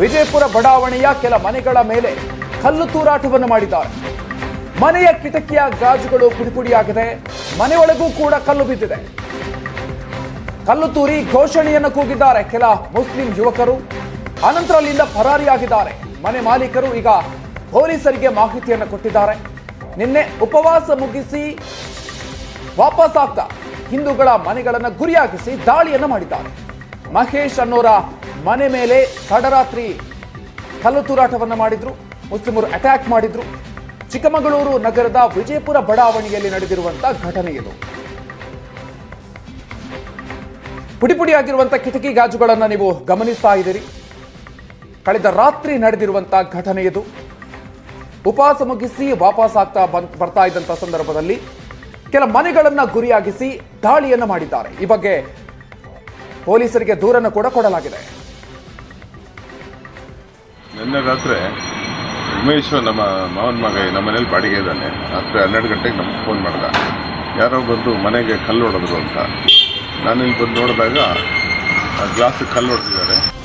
ವಿಜಯಪುರ ಬಡಾವಣೆಯ ಕೆಲ ಮನೆಗಳ ಮೇಲೆ ಕಲ್ಲು ತೂರಾಟವನ್ನು ಮಾಡಿದ್ದಾರೆ. ಮನೆಯ ಕಿಟಕಿಯ ಗಾಜುಗಳು ಪುಡಿಪುಡಿಯಾಗಿದೆ. ಮನೆಯೊಳಗೂ ಕೂಡ ಕಲ್ಲು ಬಿದ್ದಿದೆ. ಕಲ್ಲು ತೂರಿ ಘೋಷಣೆಯನ್ನು ಕೂಗಿದ್ದಾರೆ ಕೆಲ ಮುಸ್ಲಿಂ ಯುವಕರು. ಅನಂತರ ಅಲ್ಲಿಂದ ಪರಾರಿಯಾಗಿದ್ದಾರೆ. ಮನೆ ಮಾಲೀಕರು ಈಗ ಪೊಲೀಸರಿಗೆ ಮಾಹಿತಿಯನ್ನು ಕೊಟ್ಟಿದ್ದಾರೆ. ನಿನ್ನೆ ಉಪವಾಸ ಮುಗಿಸಿ ವಾಪಸ್ ಆಗ್ತಾ ಹಿಂದೂಗಳ ಮನೆಗಳನ್ನು ಗುರಿಯಾಗಿಸಿ ದಾಳಿಯನ್ನು ಮಾಡಿದ್ದಾರೆ. ಮಹೇಶ್ ಅನ್ನೋರ ಮನೆ ಮೇಲೆ ತಡರಾತ್ರಿ ಕಲ್ಲು ತೂರಾಟವನ್ನು ಮಾಡಿದ್ರು, ಮುಸ್ಲಿಮರು ಅಟ್ಯಾಕ್ ಮಾಡಿದ್ರು. ಚಿಕ್ಕಮಗಳೂರು ನಗರದ ವಿಜಯಪುರ ಬಡಾವಣೆಯಲ್ಲಿ ನಡೆದಿರುವಂತಹ ಘಟನೆ ಇದು. ಪುಡಿ ಪುಡಿಯಾಗಿರುವಂತಹ ಕಿಟಕಿ ಗಾಜುಗಳನ್ನು ನೀವು ಗಮನಿಸ್ತಾ ಇದ್ದೀರಿ. ಕಳೆದ ರಾತ್ರಿ ನಡೆದಿರುವಂತಹ ಘಟನೆ ಇದು. ಉಪವಾಸ ಮುಗಿಸಿ ವಾಪಸ್ ಆಗ್ತಾ ಬರ್ತಾ ಇದ್ದಂತಹ ಸಂದರ್ಭದಲ್ಲಿ ಕೆಲ ಮನೆಗಳನ್ನ ಗುರಿಯಾಗಿಸಿ ದಾಳಿಯನ್ನು ಮಾಡಿದ್ದಾರೆ. ಈ ಬಗ್ಗೆ ಪೊಲೀಸರಿಗೆ ದೂರನ್ನು ಕೂಡ ಕೊಡಲಾಗಿದೆ. ನಿನ್ನೆ ರಾತ್ರಿ ಉಮೇಶ್ ನಮ್ಮ ಮಾವನ ಮಗ ನಮ್ಮ ಮನೇಲಿ ಬಾಡಿಗೆ ಇದ್ದಾನೆ. ರಾತ್ರಿ ಹನ್ನೆರಡು ಗಂಟೆಗೆ ನಮ್ಗೆ ಫೋನ್ ಮಾಡ್ದ. ಯಾರೋ ಬಂದು ಮನೆಗೆ ಕಲ್ಲು ಹೊಡೆದ್ರು ಅಂತ. ನಾನಿಲ್ಲಿ ಬಂದು ನೋಡಿದಾಗ ಗ್ಲಾಸಿಗೆ ಕಲ್ಲು ಹೊಡೆದಿದ್ದಾರೆ.